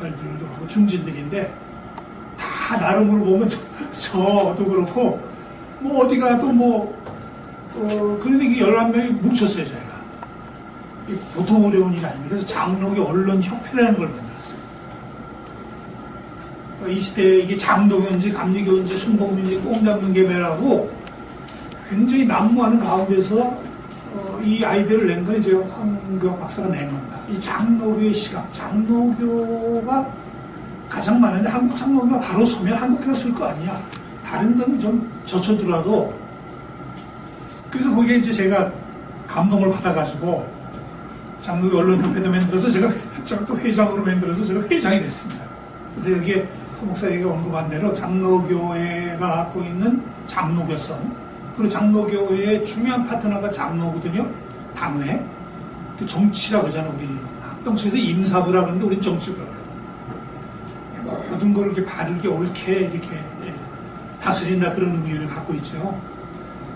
역할들도 하고 중진들인데 다 나름으로 보면 저, 저도 그렇고 뭐 어디 가도 뭐 어, 그런데 이게 11명이 뭉쳤어요 저희가. 이 보통 어려운 일이 아닙니다. 그래서 장로교 언론 협회라는 걸 만들었어요. 이 시대에 이게 장동연지 감리교인지 순복음인지 꼼 잡는 게 매라고 굉장히 난무하는 가운데서 어, 이 아이디어를 낸 건 이제 황교안 박사가 낸 겁니다. 이 장로교의 시각, 장로교가 가장 많은데 한국 장로교가 바로 서면 한국교가 쓸 거 아니야. 다른 건 좀 젖혀두라도 그래서 거기에 이제 제가 감동을 받아가지고 장로교 언론협회도 만들어서 제가 또 회장으로 만들어서 제가 회장이 됐습니다. 그래서 여기에 서 목사에게 언급한 대로 장로교회가 갖고 있는 장로교성 그리고 장로교회의 중요한 파트너가 장로거든요. 당회. 그 정치라고 하잖아, 우리. 합동청에서 임사부라 그러는데 우린 정치부라 그래요. 모든 걸 이렇게 바르게 옳게 이렇게 예, 다스린다 그런 의미를 갖고 있죠.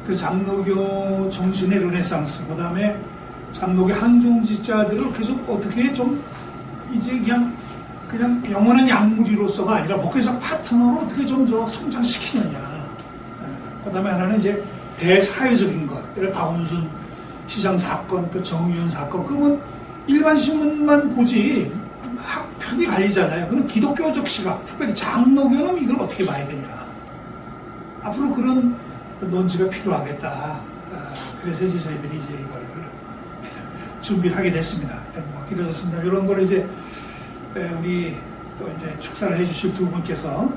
그 장로교 정신의 르네상스, 그 다음에 장로교 항종지자들을 계속 어떻게 좀 이제 그냥 그냥 영원한 약물이로서가 아니라 목회자 파트너로 어떻게 좀 더 성장시키느냐. 그 다음에 하나는 이제 대사회적인 것. 박원순 시장 사건, 또 정의원 사건. 그러면 일반 신문만 보지 학 편이 갈리잖아요. 그럼 기독교적 시각, 특별히 장로교는 이걸 어떻게 봐야 되냐. 앞으로 그런 논지가 필요하겠다. 아, 그래서 이제 저희들이 이제 이걸 준비를 하게 됐습니다. 뭐 길어졌습니다. 이런 걸 이제 우리 또 이제 축사를 해주실 두 분께서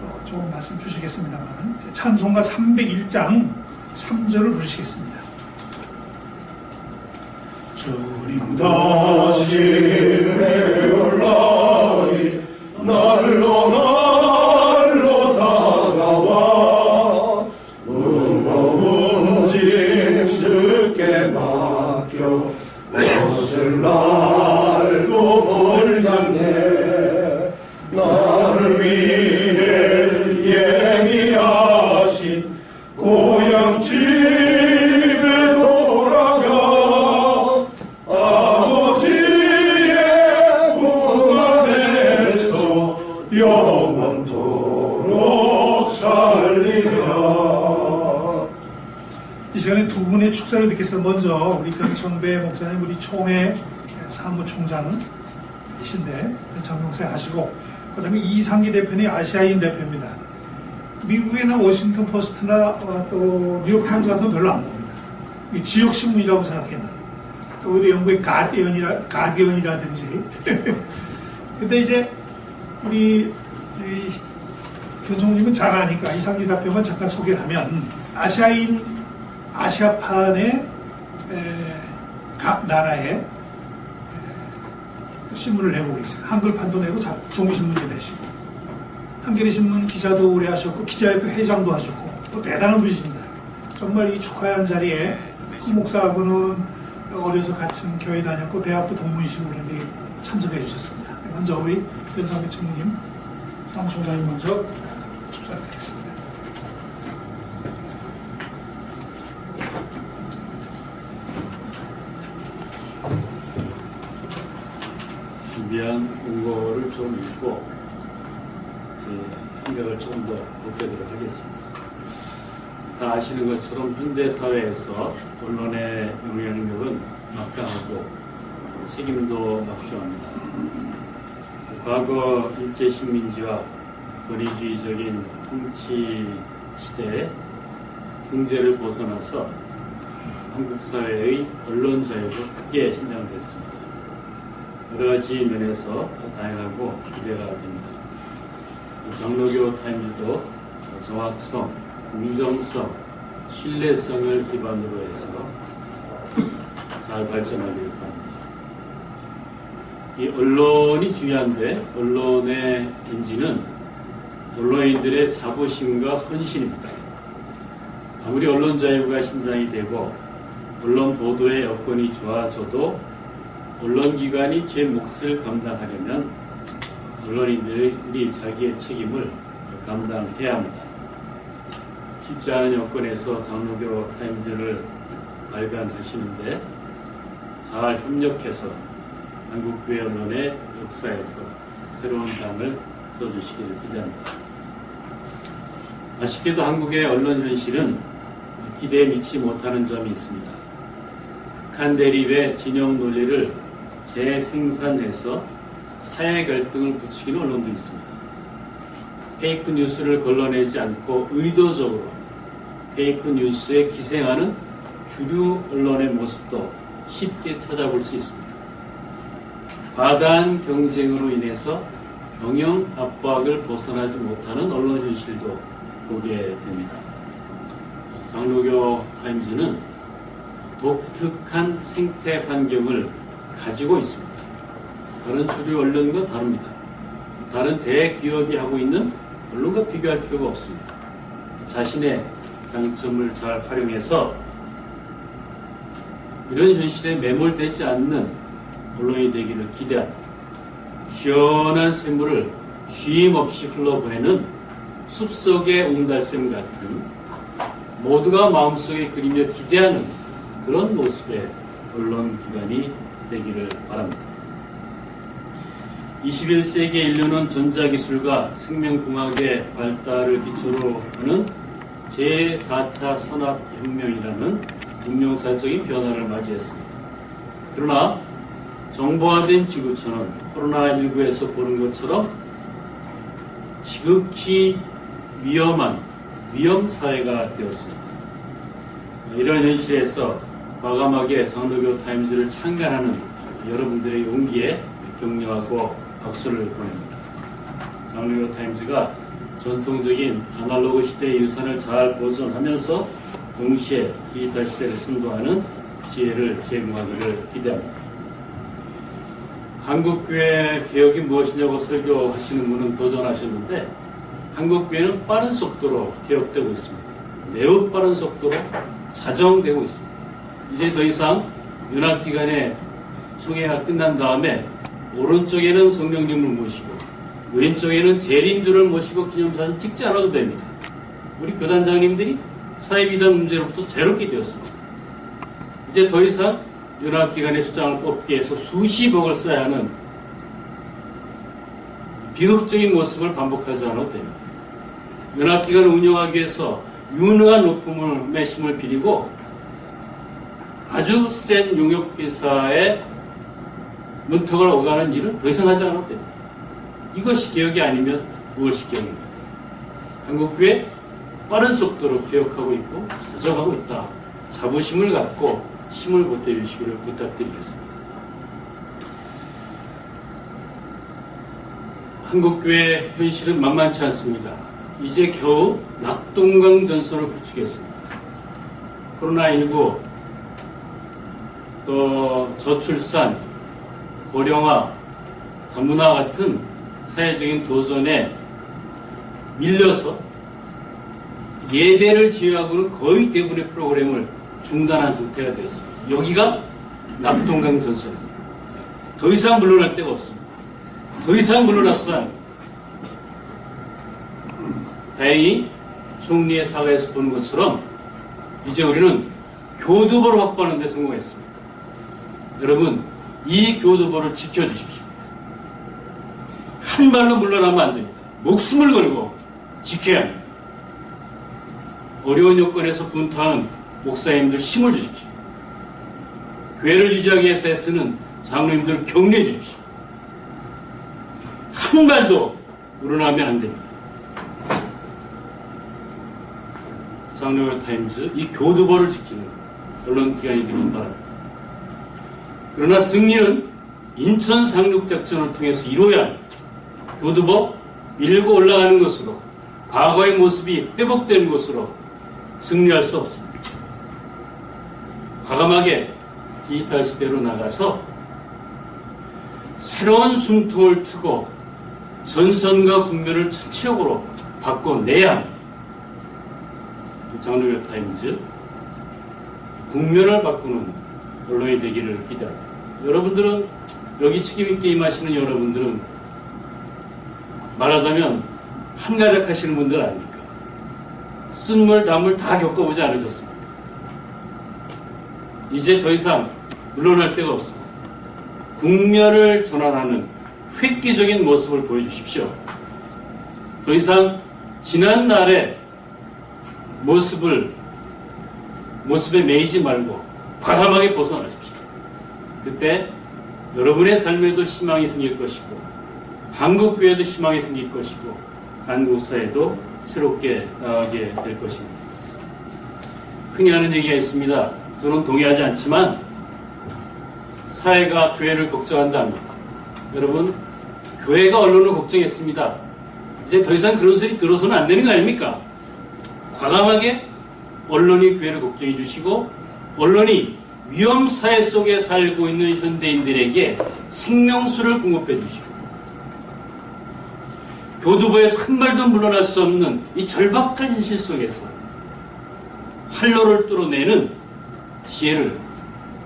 또 좋은 말씀 주시겠습니다만 찬송가 301장 3절을 부르시겠습니다. 주님 다시 올라리 날로 날 시간에 두 분의 축사를 듣겠습니다. 먼저 우리 변청배 목사님, 우리 총회 사무총장이신데 목사 하시고 그 다음에 이상기 대표는 아시아인 대표입니다. 미국에는 워싱턴 포스트나 어, 또 뉴욕 타임스 같은 거 별로 안 봅니다. 이 지역 신문이라고 생각해는. 또 우리 영국의 가디언이라 가디언이라든지. 근데 이제 우리 이 교총님은 잘 아니까 이상기 대표만 잠깐 소개를 하면 아시아인 아시아판의 에, 각 나라의 에, 신문을 내고 계세요. 한글판도 내고 자- 종이신문도 내시고 한겨레신문 기자도 오래 하셨고 기자협회 회장도 하셨고 또 대단한 분이십니다. 정말 이 축하한 자리에 그 목사하고는 어려서 같은 교회 다녔고 대학도 동문이시고 그런데 참석해 주셨습니다. 먼저 우리 변상배 총리님, 사무총장님 먼저 축하드리겠습니다. 준비한 원고를 좀 읽고 제 생각을 조금 더 보태도록 하겠습니다. 다 아시는 것처럼 현대 사회에서 언론의 영향력은 막강하고 책임도 막중합니다. 과거 일제 식민지와 권위주의적인 통치 시대에 통제를 벗어나서 한국 사회의 언론 자유도 크게 신장됐습니다. 여러 가지 면에서 다양하고 기대가 됩니다. 장로교 타임즈도 정확성, 공정성, 신뢰성을 기반으로 해서 잘 발전하길 바랍니다. 이 언론이 중요한데 언론의 엔진은 언론인들의 자부심과 헌신입니다. 아무리 언론 자유가 신장이 되고 언론 보도의 여건이 좋아져도 언론기관이 제 몫을 감당하려면 언론인들이 자기의 책임을 감당해야 합니다. 쉽지 않은 여건에서 장로교 타임즈를 발간하시는데 잘 협력해서 한국교회 언론의 역사에서 새로운 장을 써주시기를 기대합니다. 아쉽게도 한국의 언론 현실은 기대에 미치 못하는 점이 있습니다. 극한 대립의 진영 논리를 재생산해서 사회 갈등을 부추기는 언론도 있습니다. 페이크 뉴스를 걸러내지 않고 의도적으로 페이크 뉴스에 기생하는 주류 언론의 모습도 쉽게 찾아볼 수 있습니다. 과다한 경쟁으로 인해서 경영 압박을 벗어나지 못하는 언론 현실도 보게 됩니다. 장로교 타임즈는 독특한 생태 환경을 가지고 있습니다. 다른 주류 언론과 다릅니다. 다른 대기업이 하고 있는 언론과 비교할 필요가 없습니다. 자신의 장점을 잘 활용해서 이런 현실에 매몰되지 않는 언론이 되기를 기대합니다. 시원한 샘물을 쉼 없이 흘러보내는 숲속의 옹달샘 같은 모두가 마음속에 그리며 기대하는 그런 모습의 언론 기관이 되기를 바랍니다. 21세기 인류는 전자기술과 생명공학의 발달을 기초로 하는 제4차 산업혁명이라는 운명사적인 변화를 맞이했습니다. 그러나 정보화된 지구촌은 코로나19에서 보는 것처럼 지극히 위험한 위험 사회가 되었습니다. 이런 현실에서 과감하게 장로교 타임즈를 창간하는 여러분들의 용기에 격려하고 박수를 보냅니다. 장로교 타임즈가 전통적인 아날로그 시대의 유산을 잘 보존하면서 동시에 디지털 시대를 선도하는 지혜를 제공하기를 기대합니다. 한국교회 개혁이 무엇이냐고 설교하시는 분은 도전하셨는데 한국교회는 빠른 속도로 개혁되고 있습니다. 매우 빠른 속도로 자정되고 있습니다. 이제 더 이상 윤학기간의 총회가 끝난 다음에 오른쪽에는 성령님을 모시고 왼쪽에는 재림주를 모시고 기념사진 찍지 않아도 됩니다. 우리 교단장님들이 사회비단 문제로부터 자유롭게 되었습니다. 이제 더 이상 윤학기관의 수장을 뽑기 위해서 수십억을 써야 하는 비극적인 모습을 반복하지 않아도 됩니다. 윤학기관을 운영하기 위해서 유능한 높음을 매심을 비리고 아주 센 용역회사의 문턱을 오가는 일은 더 이상 하지 됩니다. 이것이 개혁이 아니면 무엇이 개혁입니까? 한국교회 빠른 속도로 개혁하고 있고 자정하고 있다. 자부심을 갖고 힘을 보태주시기를 부탁드리겠습니다. 한국교회 현실은 만만치 않습니다. 이제 겨우 낙동강 전선을 구축했습니다. 코로나19 또 저출산, 고령화, 다문화 같은 사회적인 도전에 밀려서 예배를 지휘하고는 거의 대부분의 프로그램을 중단한 상태가 되었습니다. 여기가 낙동강 전선입니다. 더 이상 물러날 데가 없습니다. 더 이상 물러나서는 다행히 총리의 사과에서 보는 것처럼 이제 우리는 교두보를 확보하는 데 성공했습니다. 여러분, 이 교두보를 지켜주십시오. 한 발로 물러나면 안 됩니다. 목숨을 걸고 지켜야 합니다. 어려운 여건에서 분투하는 목사님들 힘을 주십시오. 교회를 유지하기 위해서 애쓰는 장로님들 격려해 주십시오. 한 발도 물러나면 안 됩니다. 장로교 타임즈 이 교두보를 지키는 언론기관이 되길 바랍니다. 그러나 승리는 인천 상륙작전을 통해서 이루어야. 교두보 밀고 올라가는 것으로 과거의 모습이 회복되는 것으로 승리할 수 없습니다. 과감하게 디지털 시대로 나가서 새로운 숨통을 트고 전선과 국면을 전체적으로 바꿔내야 합니다. 장르교 타임즈 국면을 바꾸는 언론이 되기를 기대합니다. 여러분들은 여기 책임있게 임 하시는 여러분들은 말하자면 한가닥 하시는 분들 아닙니까? 쓴물 단물 다 겪어보지 않으셨습니까? 이제 더 이상 물러날 데가 없습니다. 국면을 전환하는 획기적인 모습을 보여주십시오. 더 이상 지난 날의 모습을 모습에 매이지 말고 과감하게 벗어나십시오. 그때 여러분의 삶에도 희망이 생길 것이고 한국 교회도 희망이 생길 것이고 한국 사회도 새롭게 나가게 될 것입니다. 흔히 하는 얘기가 있습니다. 저는 동의하지 않지만 사회가 교회를 걱정한다면 여러분 교회가 언론을 걱정했습니다. 이제 더 이상 그런 소리 들어서는 안 되는 거 아닙니까? 과감하게 언론이 교회를 걱정해 주시고 언론이 위험 사회 속에 살고 있는 현대인들에게 생명수를 공급해 주시고 교두보에서 한 발도 물러날 수 없는 이 절박한 현실 속에서 활로를 뚫어내는 지혜를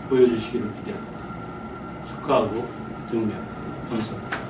보여주시기를 기대합니다. 축하하고 경례합니다. 감사합니다.